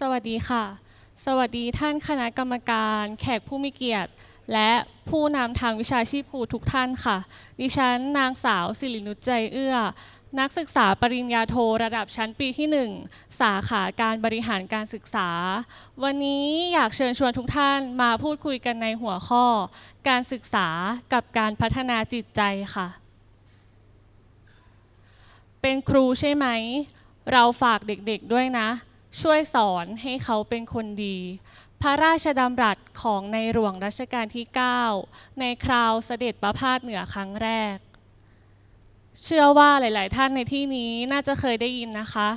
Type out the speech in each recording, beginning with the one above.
สวัสดีค่ะ สวัสดีท่านคณะกรรมการ แขกผู้มีเกียรติ และผู้นำทางวิชาชีพครูทุกท่านค่ะ ดิฉันนางสาวสิรินุชใจเอื้อ นักศึกษาปริญญาโทระดับชั้นปีที่ 1 สาขาการบริหารการศึกษา วันนี้อยากเชิญชวนทุกท่านมาพูดคุยกันในหัวข้อ การศึกษากับการพัฒนาจิตใจค่ะ เป็นครูใช่ไหม เราฝากเด็กๆด้วยนะ ช่วยสอนให้เขาเป็นคนดี พระราชดำรัสของในหลวงรัชกาลที่ 9 ในคราวเสด็จประพาสเหนือครั้งแรก เชื่อว่าหลาย ๆ ท่านในที่นี้น่าจะเคยได้ยินนะคะ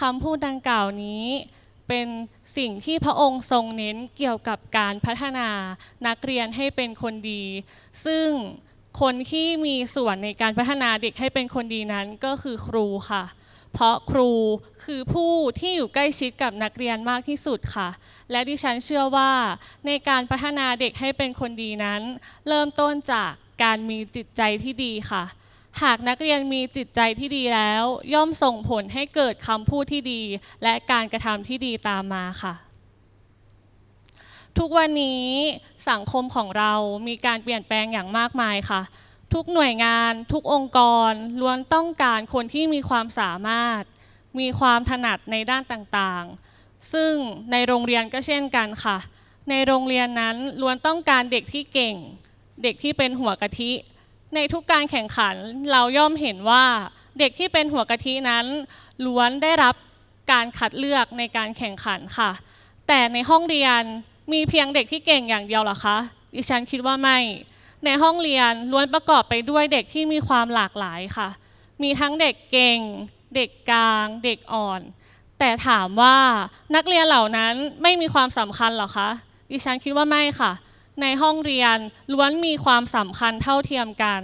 คำพูดดังกล่าวนี้เป็นสิ่งที่พระองค์ทรงเน้นเกี่ยวกับการพัฒนานักเรียนให้เป็นคนดี ซึ่งคนที่มีส่วนในการพัฒนาเด็กให้เป็นคนดีนั้นก็คือครูค่ะ เพราะครูคือผู้ที่อยู่ใกล้ชิดกับนักเรียนมากที่สุดค่ะ และดิฉันเชื่อว่าในการพัฒนาเด็กให้เป็นคนดีนั้น เริ่มต้นจากการมีจิตใจที่ดีค่ะ หากนักเรียนมีจิตใจที่ดีแล้ว ย่อมส่งผลให้เกิดคำพูดที่ดี และการกระทำที่ดีตามมาค่ะทุกวันนี้สังคมของเรามีการเปลี่ยนแปลงอย่างมากมายค่ะ ทุกหน่วยงาน ทุกองค์กรล้วนต้องการคนที่มีความสามารถ มีความถนัดในด้านต่างๆ ซึ่งในโรงเรียนก็เช่นกันค่ะ ในโรงเรียนนั้นล้วนต้องการเด็กที่เก่ง เด็กที่เป็นหัวกะทิ ในทุกการแข่งขันเราย่อมเห็นว่า เด็กที่เป็นหัวกะทินั้น ล้วนได้รับการคัดเลือกในการแข่งขันค่ะ แต่ในห้องเรียนมีเพียงเด็กที่เก่งอย่างเดียวหรอคะดิฉันคิดว่าไม่ ในห้องเรียนล้วนประกอบไปด้วยเด็กที่มีความหลากหลายค่ะ มีทั้งเด็กเก่ง เด็กกลาง เด็กอ่อน แต่ถามว่านักเรียนเหล่านั้นไม่มีความสำคัญหรอคะ ดิฉันคิดว่าไม่ค่ะ ในห้องเรียนล้วนมีความสำคัญเท่าเทียมกัน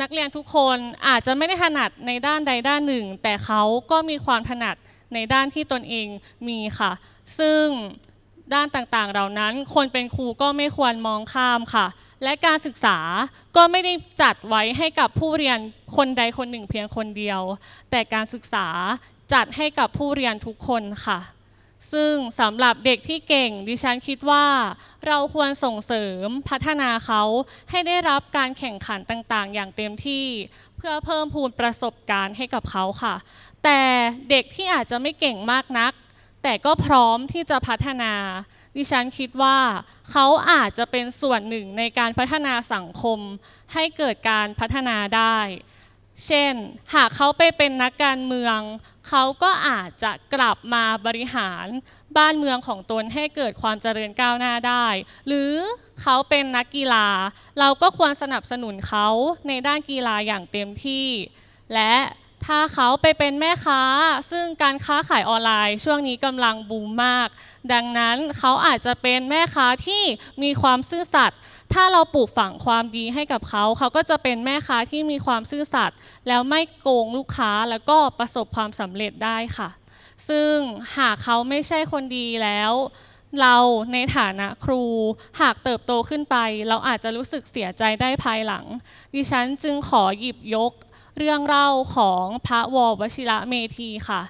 นักเรียนทุกคนอาจจะไม่ได้ถนัดในด้านใดด้านหนึ่ง แต่เขาก็มีความถนัดในด้านที่ตนเองมีค่ะ ซึ่งด้านต่างๆ เหล่านั้น คนเป็นครูก็ไม่ควรมองข้ามค่ะ และการศึกษาก็ไม่ได้จัดไว้ให้กับผู้เรียนคนใดคนหนึ่งเพียงคนเดียว แต่การศึกษาจัดให้กับผู้เรียนทุกคนค่ะ ซึ่งสำหรับเด็กที่เก่งดิฉันคิดว่า เราควรส่งเสริมพัฒนาเขาให้ได้รับการแข่งขันต่างๆ อย่างเต็มที่ เพื่อเพิ่มพูนประสบการณ์ให้กับเขาค่ะ แต่เด็กที่อาจจะไม่เก่งมากนัก แต่ก็พร้อมที่จะพัฒนา ดิฉันคิดว่าเขาอาจจะเป็นส่วนหนึ่งในการพัฒนาสังคม ให้เกิดการพัฒนาได้ เช่น หากเขาไปเป็นนักการเมือง เขาก็อาจจะกลับมาบริหารบ้านเมืองของตนให้เกิดความเจริญก้าวหน้าได้ หรือเขาเป็นนักกีฬา เราก็ควรสนับสนุนเขาในด้านกีฬาอย่างเต็มที่ และ ถ้าเขาไปเป็นแม่ค้า ซึ่งการค้าขายออนไลน์ ช่วงนี้กำลังบูมมาก ดังนั้นเขาอาจจะเป็นแม่ค้าที่มีความซื่อสัตย์ถ้าเราปลูกฝังความดีให้กับเขา เขาก็จะเป็นแม่ค้าที่มีความซื่อสัตย์แล้วไม่โกงลูกค้าแล้วก็ประสบความสำเร็จได้ค่ะ ซึ่งหากเขาไม่ใช่คนดีแล้วเราในฐานะครูหากเติบโตขึ้นไป เราอาจจะรู้สึกเสียใจได้ภายหลัง ดิฉันจึงขอหยิบยก เรื่องเล่าของพระววชิระเมธีค่ะ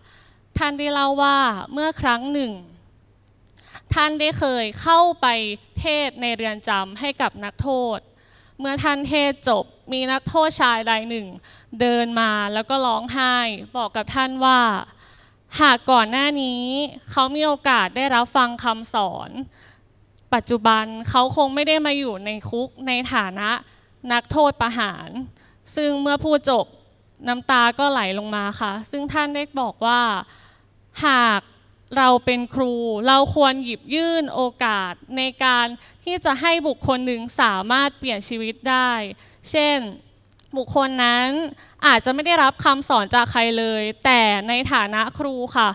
ท่านได้เล่าว่าเมื่อครั้งหนึ่ง ท่านได้เคยเข้าไปเทศในเรือนจำให้กับนักโทษ เมื่อท่านเทศจบมีนักโทษชายรายหนึ่ง เดินมาแล้วก็ร้องไห้ บอกกับท่านว่า หากก่อนหน้านี้เขามีโอกาสได้รับฟังคำสอน ปัจจุบันเขาคงไม่ได้มาอยู่ในคุกในฐานะนักโทษประหาร ซึ่งเมื่อพูดจบน้ำตาก็ไหลลงมาค่ะ ซึ่งท่านได้บอกว่าหากเราเป็นครู เราควรหยิบยื่นโอกาสในการที่จะให้บุคคลหนึ่งสามารถเปลี่ยนชีวิตได้ เช่นบุคคลนั้นอาจจะไม่ได้รับคำสอนจากใครเลย แต่ในฐานะครูค่ะ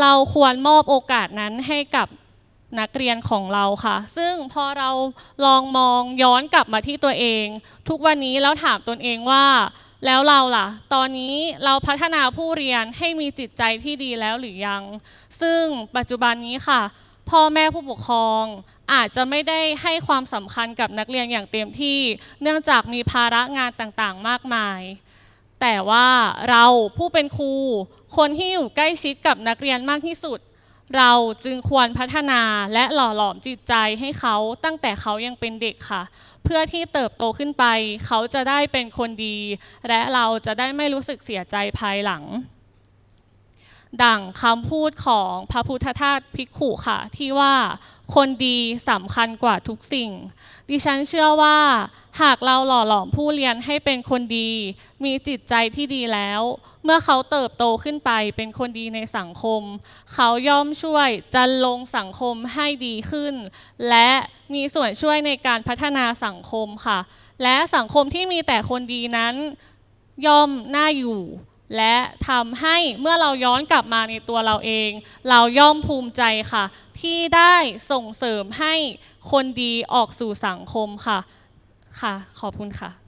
เราควรมอบโอกาสนั้นให้กับ นักเรียนของเราค่ะ ซึ่งพอเราลองมองย้อนกลับมาที่ตัวเอง ทุกวันนี้แล้วถามตนเองว่า แล้วเราล่ะ ตอนนี้เราพัฒนาผู้เรียนให้มีจิตใจที่ดีแล้วหรือยัง ซึ่งปัจจุบันนี้ค่ะ พ่อแม่ผู้ปกครอง อาจจะไม่ได้ให้ความสำคัญกับนักเรียนอย่างเต็มที่ เนื่องจากมีภาระงานต่างๆ มากมายแต่ว่าเราผู้เป็นครู คนที่อยู่ใกล้ชิดกับนักเรียนมากที่สุด เราจึงควรพัฒนาและหล่อหลอมจิตใจให้เขาตั้งแต่เขายังเป็นเด็กค่ะ เพื่อที่เติบโตขึ้นไป เขาจะได้เป็นคนดี และเราจะได้ไม่รู้สึกเสียใจภายหลัง ดั่งคำพูดของพระพุทธทาสภิกขุค่ะ ที่ว่าคนดีสำคัญกว่าทุกสิ่ง ดิฉันเชื่อว่า หากเราหล่อหลอมผู้เรียนให้เป็นคนดี มีจิตใจที่ดีแล้ว เมื่อเขาเติบโตขึ้นไปเป็นคนดีในสังคม เขาย่อมช่วยจันลงสังคมให้ดีขึ้น และมีส่วนช่วยในการพัฒนาสังคมค่ะ และสังคมที่มีแต่คนดีนั้น ย่อมน่าอยู่ และทำให้เมื่อเราย้อนกลับมาในตัวเราเอง เราย่อมภูมิใจค่ะ ที่ได้ส่งเสริมให้คนดีออกสู่สังคมค่ะค่ะ ขอบคุณค่ะ